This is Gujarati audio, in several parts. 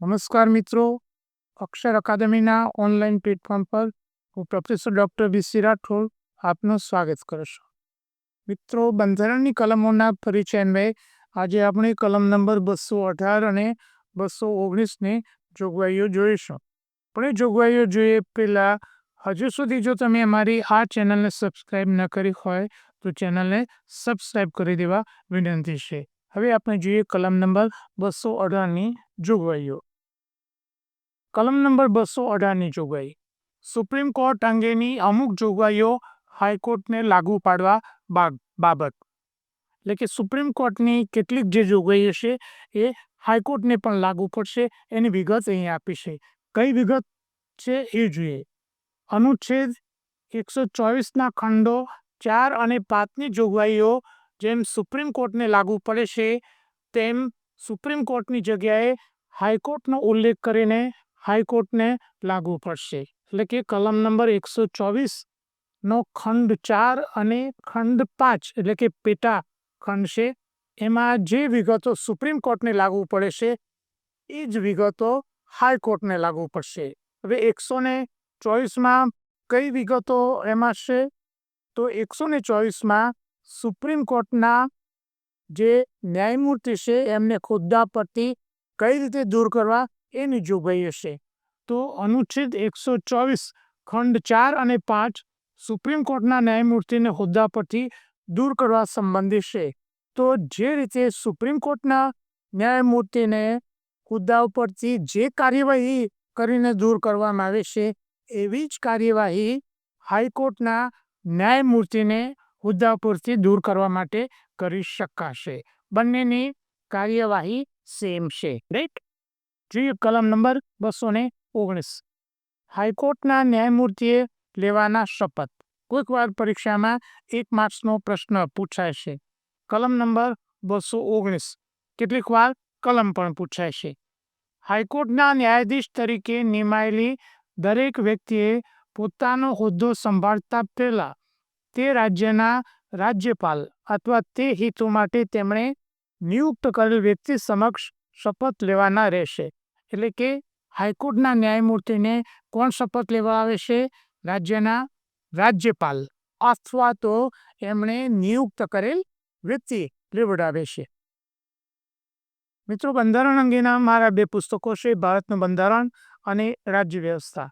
નમસ્કાર મિત્રો. અક્ષર અકાદમીના ઓનલાઈન પ્લેટફોર્મ પર હું પ્રોફેસર ડૉક્ટર વીસી રાઠોડ આપનું સ્વાગત કરું છું. મિત્રો, બંધારણની કલમોના પરિચય અન્વયે આજે આપણે કલમ નંબર બસો અઢાર અને બસો ઓગણીસની જોગવાઈઓ જોઈશું. પણ એ જોગવાઈઓ જોઈએ પહેલાં, હજુ સુધી જો તમે અમારી આ ચેનલને સબસ્ક્રાઈબ ન કરી હોય તો ચેનલને સબસ્ક્રાઈબ કરી દેવા વિનંતી છે. હવે આપણે જોઈએ કલમ નંબર બસો અઢારની જોગવાઈઓ. કલમ નંબર બસો અઢારની જોગવાઈ. સુપ્રીમ કોર્ટ અંગેની અમુક જોગવાઈઓ હાઈકોર્ટને લાગુ પાડવા બાબ- બાબત. એટલે કે સુપ્રીમ કોર્ટની કેટલીક જે જોગવાઈઓ છે એ હાઈકોર્ટને પણ લાગુ પડશે, એની વિગત અહીં આપી છે. કઈ વિગત છે એ જોઈએ. અનુચ્છેદ એકસો ચોવીસના ખંડો ચાર અને પાંચની જોગવાઈઓ જેમ સુપ્રીમ કોર્ટને લાગુ પડે છે, તેમ સુપ્રીમ કોર્ટની જગ્યાએ હાઈકોર્ટનો ઉલ્લેખ કરીને હાઈકોર્ટને લાગુ પડશે. એટલે કે કલમ નંબર એકસો ચોવીસનો ખંડ ચાર અને ખંડ પાંચ, એટલે કે પેટા ખંડ છે, એમાં જે વિગતો સુપ્રીમ કોર્ટને લાગુ પડે છે, એ જ વિગતો હાઈકોર્ટને લાગુ પડશે. હવે એકસો ને ચોવીસમાં કઈ વિગતો એમાં છે? તો એકસો ને ચોવીસમાં સુપ્રીમ કોર્ટના જે ન્યાયમૂર્તિ છે, એમને ખુદ્દા પરથી કઈ રીતે દૂર કરવા એની જોગવાઈ હશે. તો અનુચ્છેદ એકસો ચોવીસ ખંડ ચાર અને પાંચ સુપ્રીમ કોર્ટના ન્યાયમૂર્તિને હોદ્દા પરથી દૂર કરવા સંબંધિત છે. તો જે રીતે સુપ્રીમ કોર્ટના ન્યાયમૂર્તિને હોદ્દા ઉપરથી જે કાર્યવાહી કરીને દૂર કરવામાં આવે છે, એવી જ કાર્યવાહી હાઈકોર્ટના ન્યાયમૂર્તિને હોદ્દા પરથી દૂર કરવા માટે કરી શકાશે. બંનેની કાર્યવાહી સેમ છે રાઈટ જોઈએ કલમ નંબર બસો ને ઓગણીસ. હાઈકોર્ટના ન્યાયમૂર્તિએ લેવાના શપથ. કોઈક વાર પરીક્ષામાં એક માર્ક્સનો પ્રશ્ન પૂછાય છે કલમ નંબર બસો ઓગણીસ. કેટલીક વાર કલમ પણ પૂછાય છે હાઈકોર્ટના ન્યાયાધીશ તરીકે નિમાયેલી દરેક વ્યક્તિએ પોતાનો હોદ્દો સંભાળતા પહેલા તે રાજ્યના રાજ્યપાલ અથવા તે હેતુ માટે તેમણે નિયુક્ત કરેલ વ્યક્તિ સમક્ષ શપથ લેવાના રહેશે. એટલે કે હાઈકોર્ટના ન્યાયમૂર્તિને કોણ શપથ લેવા આવે છે? રાજ્યના રાજ્યપાલ. અથવા તો એમણે નિયુક્ત કરેલ વ્યક્તિ લેવડાવે છે. મિત્રો, બંધારણ અંગેના મારા બે પુસ્તકો છે, ભારતનું બંધારણ અને રાજ્ય વ્યવસ્થા.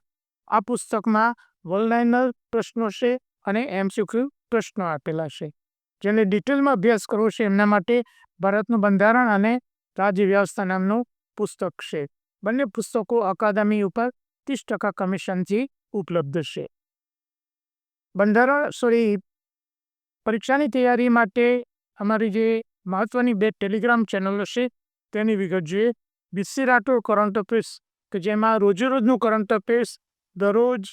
આ પુસ્તકમાં વલલાઇનર પ્રશ્નો છે અને એમસીક્યુ પ્રશ્નો આપેલા છે. જેને ડિટેલમાં અભ્યાસ કરવો છે, એમના માટે ભારતનું બંધારણ અને રાજ્ય વ્યવસ્થા નામનું પુસ્તક છે. બંને પુસ્તકો અકાદમી ઉપર ત્રીસ ટકા કમિશનથી ઉપલબ્ધ છે. બંધારણ, સોરી, પરીક્ષાની તૈયારી માટે અમારી જે મહત્વની બે ટેલિગ્રામ ચેનલો છે, તેની વિગત જોઈએ. બીસી રાઠોડ કરંટ અફેર્સ, કે જેમાં રોજેરોજનું કરંટ અફેર્સ દરરોજ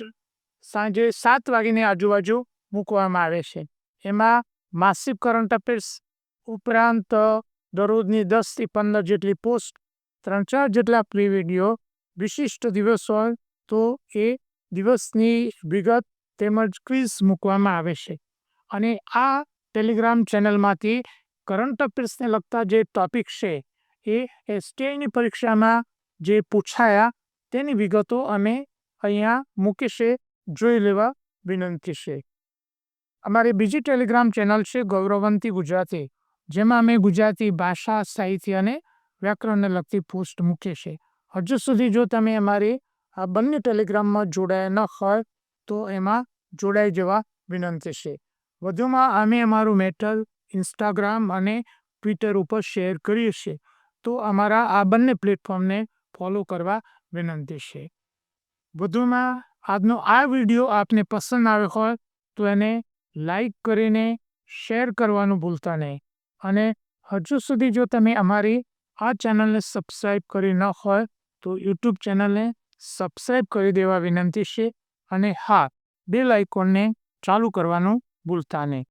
સાંજે સાત વાગ્યાની આજુબાજુ મૂકવામાં આવે છે. એમાં માસિક કરંટ અફેર્સ ઉપરાંત દરરોજની દસથી પંદર જેટલી પોસ્ટ, ત્રણ ચાર જેટલા પ્રી વીડિયો, વિશિષ્ટ દિવસ હોય તો એ દિવસની વિગત તેમજ ક્વિઝ મૂકવામાં આવે છે. અને આ ટેલિગ્રામ ચેનલમાંથી કરંટ અફેર્સને લગતા જે ટોપિક છે એ એસટીઆઈની પરીક્ષામાં જે પૂછાયા તેની વિગતો અમે અહીંયા મૂકી છે. જોઈ લેવા વિનંતી છે. અમારી બીજી ટેલિગ્રામ ચેનલ છે ગૌરવંતી ગુજરાતી, જેમાં અમે ગુજરાતી ભાષા, સાહિત્ય અને વ્યાકરણને લગતી પોસ્ટ મૂકીએ છીએ. હજુ સુધી જો તમે અમારી આ બંને ટેલિગ્રામમાં જોડાયા ન હોય, તો એમાં જોડાઈ જવા વિનંતી છે. વધુમાં અમે અમારું મેટલ, ઇન્સ્ટાગ્રામ અને ટ્વિટર ઉપર શેર કરીએ છીએ, તો અમારા આ બંને પ્લેટફોર્મને ફોલો કરવા વિનંતી છે. વધુમાં આજનો આ વીડિયો આપને પસંદ આવ્યો હોય તો એને લાઈક કરીને શેર કરવાનું ભૂલતા નહીં. અને હજુ સુધી જો તમે અમારી આ ચેનલને સબસ્ક્રાઈબ કરી ન હોય તો યુટ્યુબ ચેનલને સબસ્ક્રાઈબ કરી દેવા વિનંતી છે અને હા, બેલ આઇકોનને ચાલુ કરવાનું ભૂલતા નહીં.